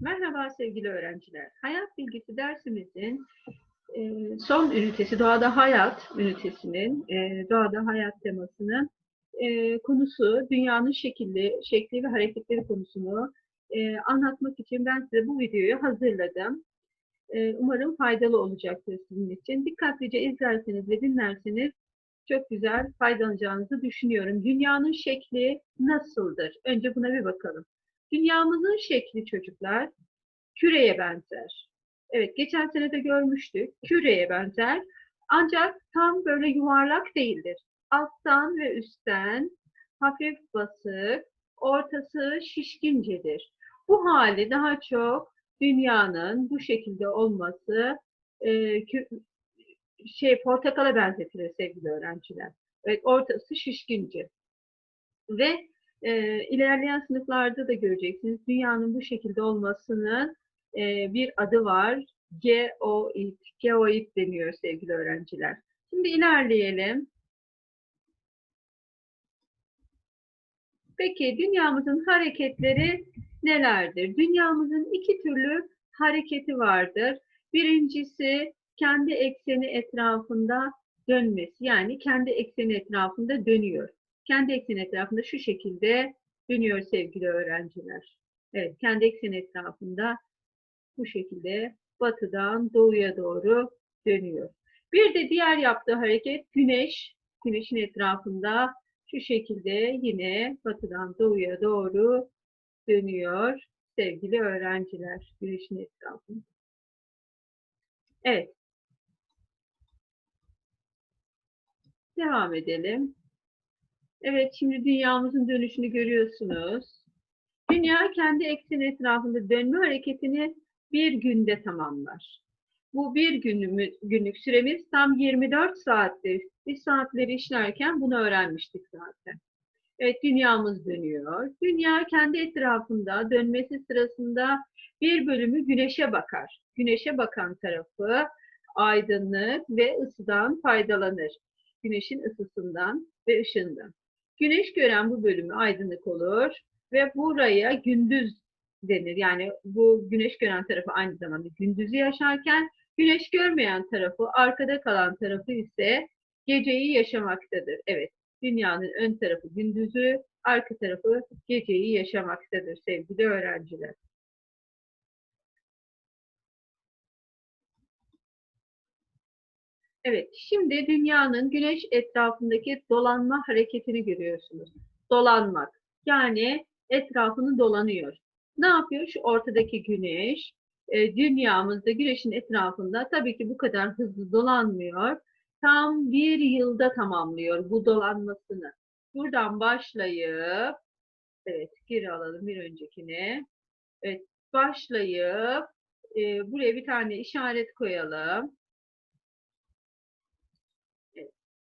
Merhaba sevgili öğrenciler. Hayat bilgisi dersimizin e, son ünitesi, Doğada Hayat ünitesinin, e, Doğada Hayat temasının e, konusu, dünyanın şekilli, şekli ve hareketleri konusunu anlatmak için ben size bu videoyu hazırladım. Umarım faydalı olacaktır sizin için. Dikkatlice izlerseniz ve dinlerseniz çok güzel faydalanacağınızı düşünüyorum. Dünyanın şekli nasıldır? Önce buna bir bakalım. Dünyamızın şekli çocuklar küreye benzer. Evet, geçen sene de görmüştük. Küreye benzer. Ancak tam böyle yuvarlak değildir. Alttan ve üstten hafif basık, ortası şişkincedir. Bu hali daha çok dünyanın bu şekilde olması e, şey portakala benzetilir sevgili öğrenciler. Evet, ortası şişkince. Ve e, ilerleyen sınıflarda da göreceksiniz. Dünyanın bu şekilde olmasının e, bir adı var. Geoid. Geoid deniyor sevgili öğrenciler. Şimdi ilerleyelim. Peki dünyamızın hareketleri nelerdir? Dünyamızın iki türlü hareketi vardır. Birincisi kendi ekseni etrafında dönmesi. Yani kendi ekseni etrafında dönüyor. Kendi ekseni etrafında şu şekilde dönüyor sevgili öğrenciler. Evet, kendi ekseni etrafında bu şekilde batıdan doğuya doğru dönüyor. Bir de diğer yaptığı hareket güneş. Güneşin etrafında şu şekilde yine batıdan doğuya doğru dönüyor sevgili öğrenciler. Güneşin etrafında. Evet. Devam edelim. Evet, şimdi dünyamızın dönüşünü görüyorsunuz. Dünya kendi ekseni etrafında dönme hareketini bir günde tamamlar. Bu bir günümüz, günlük süremiz tam 24 saattir. Biz saatleri işlerken bunu öğrenmiştik zaten. Evet, dünyamız dönüyor. Dünya kendi etrafında dönmesi sırasında bir bölümü güneşe bakar. Güneşe bakan tarafı aydınlık ve ısıdan faydalanır. Güneşin ısısından ve ışığından. Güneş gören bu bölümü aydınlık olur ve buraya gündüz denir. Yani bu güneş gören tarafı aynı zamanda gündüzü yaşarken güneş görmeyen tarafı, arkada kalan tarafı ise geceyi yaşamaktadır. Evet, dünyanın ön tarafı gündüzü, arka tarafı geceyi yaşamaktadır sevgili öğrenciler. Evet, şimdi dünyanın güneş etrafındaki dolanma hareketini görüyorsunuz. Dolanmak. Yani etrafını dolanıyor. Ne yapıyor? Şu ortadaki güneş, e, dünyamızda güneşin etrafında tabii ki bu kadar hızlı dolanmıyor. Tam bir yılda tamamlıyor bu dolanmasını. Buradan başlayıp, evet geri alalım bir öncekine. Evet, başlayıp e, buraya bir tane işaret koyalım.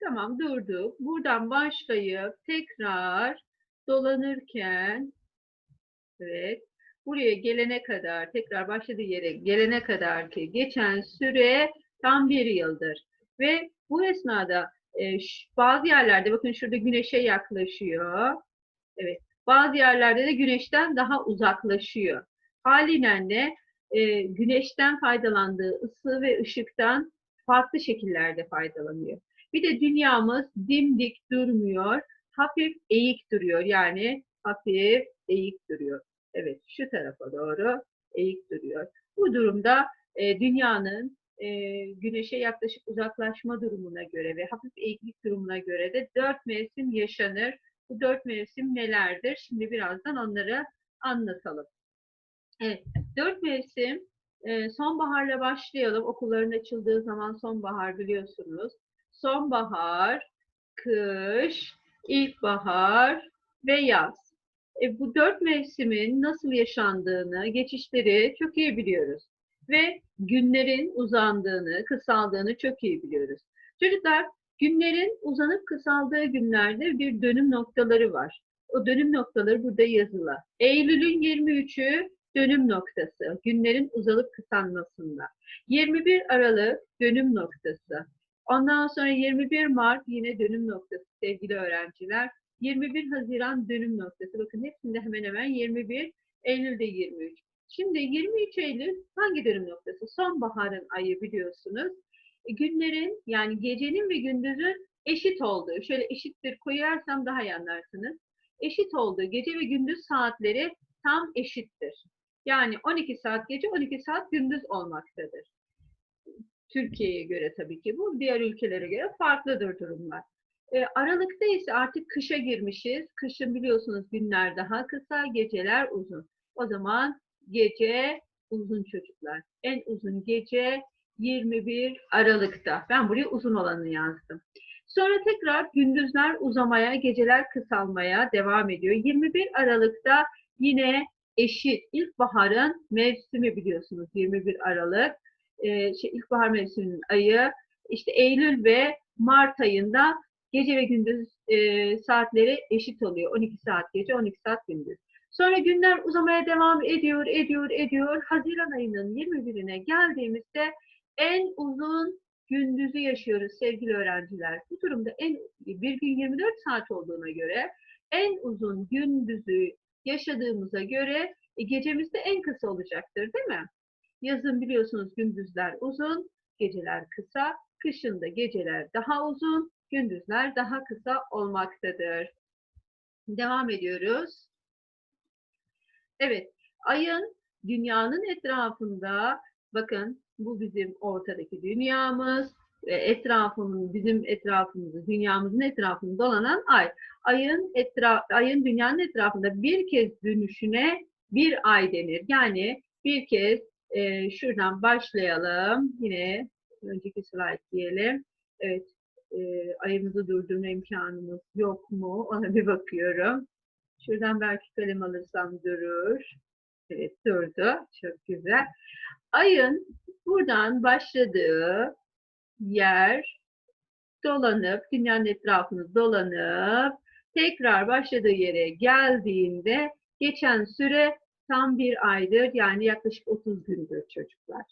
Tamam durduk. Buradan başlayıp tekrar dolanırken evet buraya gelene kadar tekrar başladığı yere gelene kadar ki geçen süre tam bir yıldır. Ve bu esnada e, bazı yerlerde bakın şurada güneşe yaklaşıyor. Evet. Bazı yerlerde de güneşten daha uzaklaşıyor. Haliyle de e, güneşten faydalandığı ısı ve ışıktan farklı şekillerde faydalanıyor. Bir de dünyamız dimdik durmuyor, hafif eğik duruyor. Yani hafif eğik duruyor. Evet, şu tarafa doğru eğik duruyor. Bu durumda e, dünyanın e, güneşe yaklaşık uzaklaşma durumuna göre ve hafif eğiklik durumuna göre de dört mevsim yaşanır. Bu dört mevsim nelerdir? Şimdi birazdan onları anlatalım. Evet, dört mevsim e, sonbaharla başlayalım. Okulların açıldığı zaman sonbahar biliyorsunuz sonbahar, kış, ilkbahar ve yaz. E, bu dört mevsimin nasıl yaşandığını, geçişleri çok iyi biliyoruz. Ve günlerin uzandığını, kısaldığını çok iyi biliyoruz. Çocuklar, günlerin uzanıp kısaldığı günlerde bir dönüm noktaları var. O dönüm noktaları burada yazılı. Eylül'ün 23'ü dönüm noktası, günlerin uzalıp kısalmasında. 21 Aralık dönüm noktası. Ondan sonra 21 Mart yine dönüm noktası sevgili öğrenciler. 21 Haziran dönüm noktası. Bakın hepsinde hemen hemen 21, Eylül'de 23. Şimdi 23 Eylül hangi dönüm noktası? Sonbaharın ayı biliyorsunuz. E, Günlerin yani gecenin ve gündüzün eşit olduğu, şöyle eşittir koyarsam daha iyi anlarsınız. Eşit olduğu gece ve gündüz saatleri tam eşittir. Yani 12 saat gece, 12 saat gündüz olmaktadır. Türkiye'ye göre tabii ki bu, diğer ülkelere göre farklıdır durumlar. E, Aralıkta ise artık kışa girmişiz. Kışın biliyorsunuz günler daha kısa, geceler uzun. O zaman gece uzun çocuklar. En uzun gece 21 Aralık'ta. Ben buraya uzun olanı yazdım. Sonra tekrar gündüzler uzamaya, geceler kısalmaya devam ediyor. 21 Aralık'ta yine eşit ilkbaharın mevsimi biliyorsunuz 21 Aralık. Ee, şey, ilkbahar mevsiminin ayı işte Eylül ve Mart ayında gece ve gündüz e, saatleri eşit oluyor. 12 saat gece, 12 saat gündüz. Sonra günler uzamaya devam ediyor, ediyor, ediyor. Haziran ayının 21'ine geldiğimizde en uzun gündüzü yaşıyoruz sevgili öğrenciler. Bu durumda en bir gün 24 saat olduğuna göre en uzun gündüzü yaşadığımıza göre e, gecemiz de en kısa olacaktır değil mi? Yazın biliyorsunuz gündüzler uzun, geceler kısa. Kışın da geceler daha uzun, gündüzler daha kısa olmaktadır. Devam ediyoruz. Evet, ayın dünyanın etrafında bakın bu bizim ortadaki dünyamız etrafımız bizim etrafımızı dünyamızın etrafında dolanan ay. Ayın etraf ayın dünyanın etrafında bir kez dönüşüne bir ay denir. Yani bir kez e, şuradan başlayalım. Yine önceki slide diyelim. Evet, e, ayımızı durdurma imkanımız yok mu? Ona bir bakıyorum. Şuradan belki kalem alırsam durur. Evet durdu. Çok güzel. Ayın buradan başladığı yer dolanıp, dünyanın etrafını dolanıp tekrar başladığı yere geldiğinde geçen süre tam bir aydır. Yani yaklaşık 30 gündür çocuklar.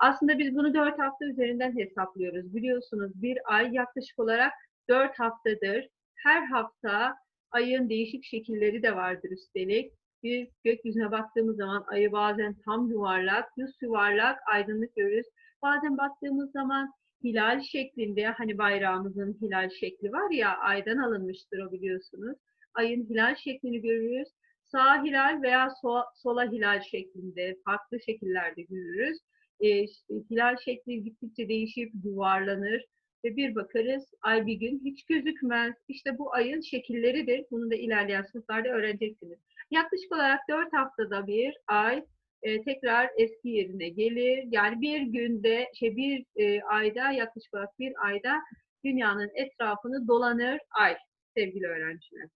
Aslında biz bunu 4 hafta üzerinden hesaplıyoruz. Biliyorsunuz bir ay yaklaşık olarak 4 haftadır. Her hafta ayın değişik şekilleri de vardır üstelik. Biz gökyüzüne baktığımız zaman ayı bazen tam yuvarlak, yüz yuvarlak, aydınlık görürüz. Bazen baktığımız zaman hilal şeklinde, hani bayrağımızın hilal şekli var ya, aydan alınmıştır o biliyorsunuz. Ayın hilal şeklini görürüz. Sağ hilal veya sola, sola hilal şeklinde, farklı şekillerde görürüz. E, işte, hilal şekli gittikçe değişip yuvarlanır ve bir bakarız ay bir gün hiç gözükmez. İşte bu ayın şekilleridir. Bunu da ilerleyen sınıflarda öğreneceksiniz. Yaklaşık olarak 4 haftada bir ay e, tekrar eski yerine gelir. Yani bir günde, şey bir e, ayda yaklaşık olarak bir ayda dünyanın etrafını dolanır ay sevgili öğrenciler.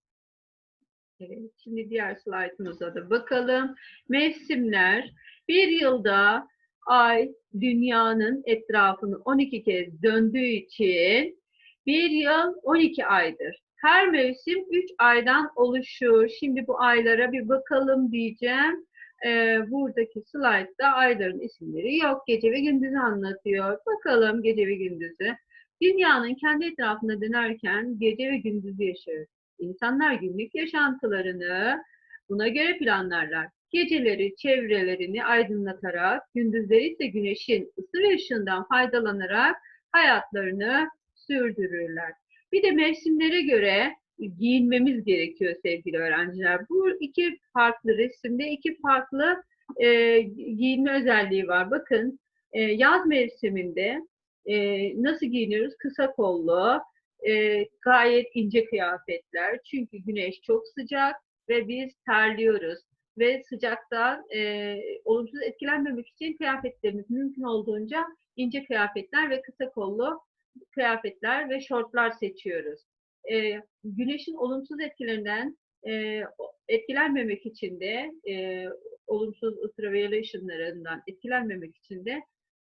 Evet, şimdi diğer slaytımıza da bakalım. Mevsimler. Bir yılda ay dünyanın etrafını 12 kez döndüğü için bir yıl 12 aydır. Her mevsim 3 aydan oluşur. Şimdi bu aylara bir bakalım diyeceğim. Ee, buradaki slaytta ayların isimleri yok. Gece ve gündüzü anlatıyor. Bakalım gece ve gündüzü. Dünyanın kendi etrafında dönerken gece ve gündüzü yaşarız. İnsanlar günlük yaşantılarını buna göre planlarlar. Geceleri çevrelerini aydınlatarak, gündüzleri ise güneşin ısı ve ışığından faydalanarak hayatlarını sürdürürler. Bir de mevsimlere göre giyinmemiz gerekiyor sevgili öğrenciler. Bu iki farklı resimde iki farklı e, giyinme özelliği var. Bakın e, yaz mevsiminde e, nasıl giyiniyoruz? Kısa kollu, e, gayet ince kıyafetler. Çünkü güneş çok sıcak ve biz terliyoruz ve sıcaktan e, olumsuz etkilenmemek için kıyafetlerimiz mümkün olduğunca ince kıyafetler ve kısa kollu kıyafetler ve şortlar seçiyoruz. E, güneşin olumsuz etkilerinden e, etkilenmemek için de e, olumsuz ultraviyole ışınlarından etkilenmemek için de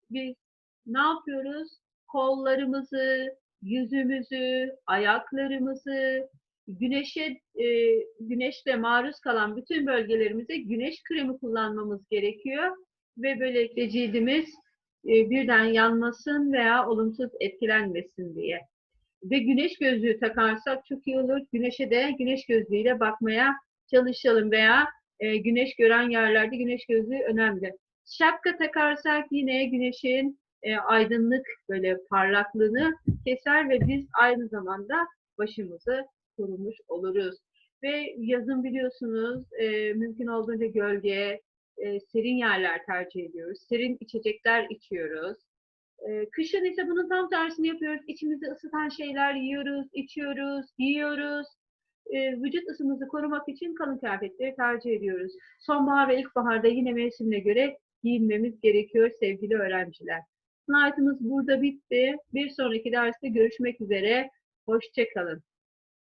biz ne yapıyoruz? Kollarımızı, yüzümüzü, ayaklarımızı, güneşe e, güneşle maruz kalan bütün bölgelerimize güneş kremi kullanmamız gerekiyor ve böylelikle cildimiz e, birden yanmasın veya olumsuz etkilenmesin diye. Ve güneş gözlüğü takarsak çok iyi olur. Güneşe de güneş gözlüğüyle bakmaya çalışalım veya e, güneş gören yerlerde güneş gözlüğü önemli. Şapka takarsak yine güneşin e, aydınlık böyle parlaklığını keser ve biz aynı zamanda başımızı korumuş oluruz. Ve yazın biliyorsunuz e, mümkün olduğunca gölge, e, serin yerler tercih ediyoruz. Serin içecekler içiyoruz. E, kışın ise bunun tam tersini yapıyoruz. İçimizi ısıtan şeyler yiyoruz, içiyoruz, giyiyoruz. E, vücut ısımızı korumak için kalın kıyafetleri tercih ediyoruz. Sonbahar ve ilkbaharda yine mevsimine göre giyinmemiz gerekiyor sevgili öğrenciler. Slaytımız burada bitti. Bir sonraki derste görüşmek üzere. Hoşçakalın.